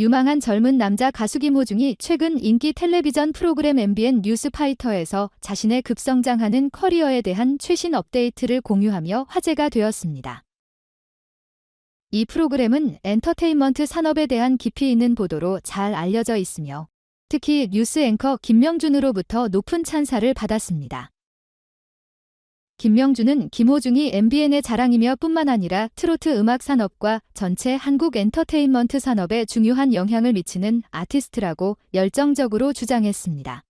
유망한 젊은 남자 가수 김호중이 최근 인기 텔레비전 프로그램 MBN 뉴스파이터에서 자신의 급성장하는 커리어에 대한 최신 업데이트를 공유하며 화제가 되었습니다. 이 프로그램은 엔터테인먼트 산업에 대한 깊이 있는 보도로 잘 알려져 있으며 특히 뉴스 앵커 김명준으로부터 높은 찬사를 받았습니다. 김명준은 김호중이 MBN의 자랑이며 뿐만 아니라 트로트 음악 산업과 전체 한국 엔터테인먼트 산업에 중요한 영향을 미치는 아티스트라고 열정적으로 주장했습니다.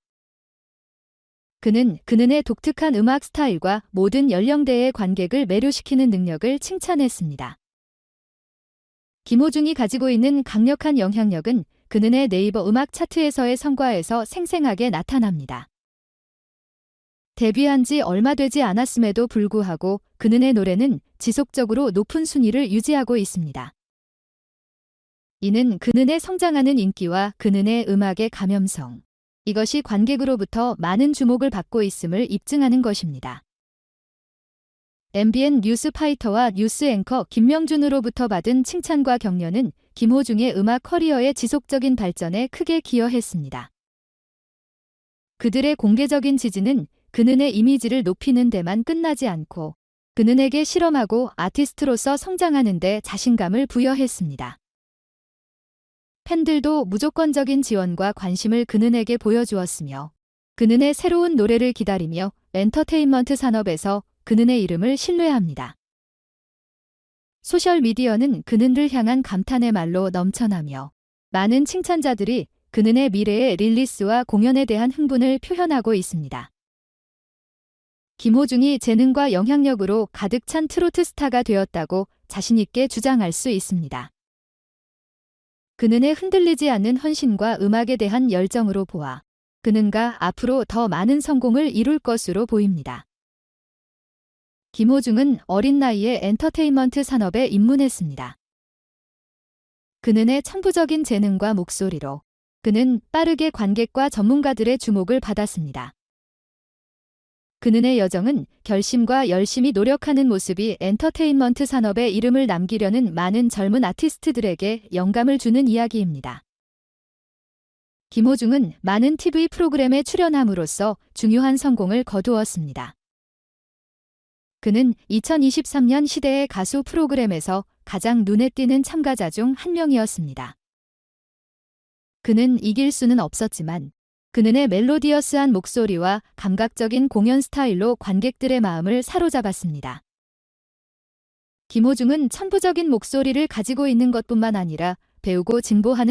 그는 그는의 독특한 음악 스타일과 모든 연령대의 관객을 매료시키는 능력을 칭찬했습니다. 김호중이 가지고 있는 강력한 영향력은 그는의 네이버 음악 차트에서의 성과에서 생생하게 나타납니다. 데뷔한 지 얼마 되지 않았음에도 불구하고 그는의 노래는 지속적으로 높은 순위를 유지하고 있습니다. 이는 그는의 성장하는 인기와 그는의 음악의 감염성, 이것이 관객으로부터 많은 주목을 받고 있음을 입증하는 것입니다. MBN 뉴스파이터와 뉴스 앵커 김명준으로부터 받은 칭찬과 격려는 김호중의 음악 커리어의 지속적인 발전에 크게 기여했습니다. 그들의 공개적인 지지는 그는의 이미지를 높이는 데만 끝나지 않고 그는에게 실험하고 아티스트로서 성장하는 데 자신감을 부여했습니다. 팬들도 무조건적인 지원과 관심을 그는에게 보여주었으며 그는의 새로운 노래를 기다리며 엔터테인먼트 산업에서 그는의 이름을 신뢰합니다. 소셜미디어는 그는을 향한 감탄의 말로 넘쳐나며 많은 칭찬자들이 그는의 미래의 릴리스와 공연에 대한 흥분을 표현하고 있습니다. 김호중이 재능과 영향력으로 가득 찬 트로트 스타가 되었다고 자신있게 주장할 수 있습니다. 그는의 흔들리지 않는 헌신과 음악에 대한 열정으로 보아 그는가 앞으로 더 많은 성공을 이룰 것으로 보입니다. 김호중은 어린 나이에 엔터테인먼트 산업에 입문했습니다. 그는의 천부적인 재능과 목소리로 그는 빠르게 관객과 전문가들의 주목을 받았습니다. 그는의 여정은 결심과 열심히 노력하는 모습이 엔터테인먼트 산업에 이름을 남기려는 많은 젊은 아티스트들에게 영감을 주는 이야기입니다. 김호중은 많은 TV 프로그램에 출연함으로써 중요한 성공을 거두었습니다. 그는 2023년 시대의 가수 프로그램에서 가장 눈에 띄는 참가자 중 한 명이었습니다. 그는 이길 수는 없었지만 그는의 멜로디어스한 목소리와 감각적인 공연 스타일로 관객들의 마음을 사로잡았습니다. 김호중은 천부적인 목소리를 가지고 있는 것뿐만 아니라 배우고 진보하는